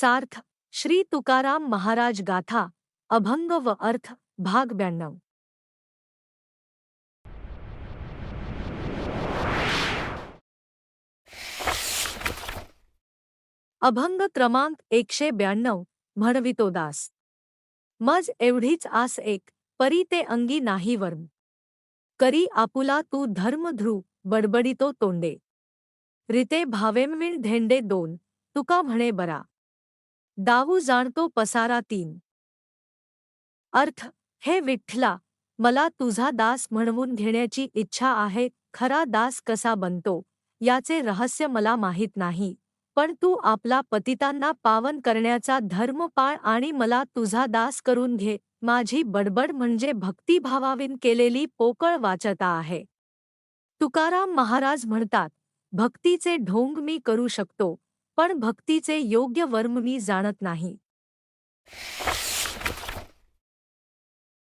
सार्थ श्री तुकाराम महाराज गाथा अभंग व अर्थ भाग ब्याण्णव. अभंग क्रमांक एकशे ब्याण्णव म्हणवितो दास. मज एवढीच आस एक परी ते अंगी नाही वर्म करी आपुला तू धर्मध्रू बडबडितो तोंडे. रिते भावेमविण धेंडे दोन तुका म्हणे बरा. दावू जाणतो पसारा तीन. अर्थ हे विठ्ठला मला तुझा दास म्हणवून घेण्याची इच्छा आहे खरा दास कसा बनतो याचे रहस्य मला माहीत नाही पण तू आपला पतितांना पावन करण्याचा धर्म पाळ आणि मला तुझा दास करून घे माझी बडबड म्हणजे भक्तिभावाविन केलेली पोकळ वाचता आहे. तुकाराम महाराज म्हणतात भक्तीचे ढोंग मी करू शकतो पण भक्तीचे योग्य वर्म मी जाणत नाही.